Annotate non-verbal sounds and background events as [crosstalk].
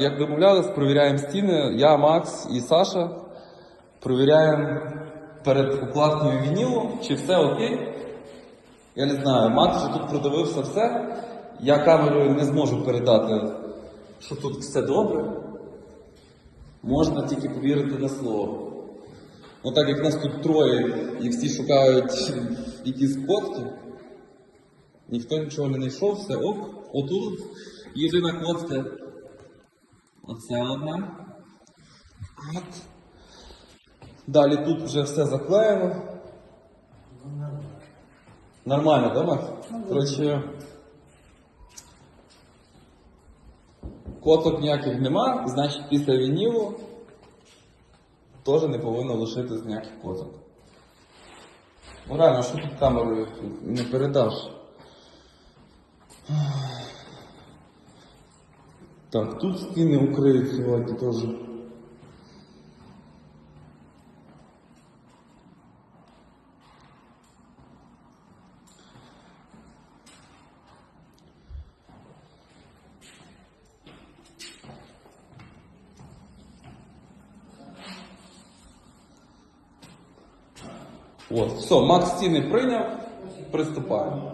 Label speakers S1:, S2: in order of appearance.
S1: Як домовлялись, провіряємо стіни. Я, Макс і Саша провіряємо перед укладкою вінілу, чи все окей. Я не знаю, Макс вже тут продивився все. Я камерою не зможу передати, що тут все добре. Можна тільки повірити на слово. Ну так як нас тут троє і всі шукають [laughs] якісь котки, ніхто нічого не знайшов, все ок. Отут єдина котка. Оце одна. От. Далі тут вже все заклеєно. Нормально, да, Макс? Коротше. Коток ніяких нема, значить після вінілу теж не повинно лишитись ніяких коток. Ну реально, що тут камерою не передаш? Так, тут стіни укриють сьогодні теж. От, все, Макс стіни прийняв, приступаємо.